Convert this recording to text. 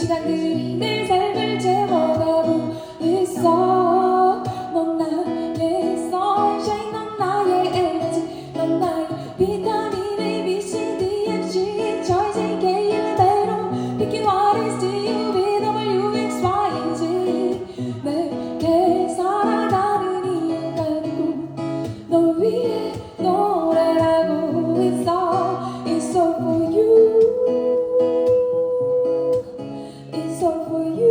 시간들이 내 삶을 채워가고 있어. 넌 나의 sunshine 넌 나의 에너지. 넌 나의 비타민 A, B, C, D, F, G, J, K, L, M, P, Q, R, S, T, U, V, W, X, Y, and 내게 살아가는 이유가 되고 널 위해 널 for you.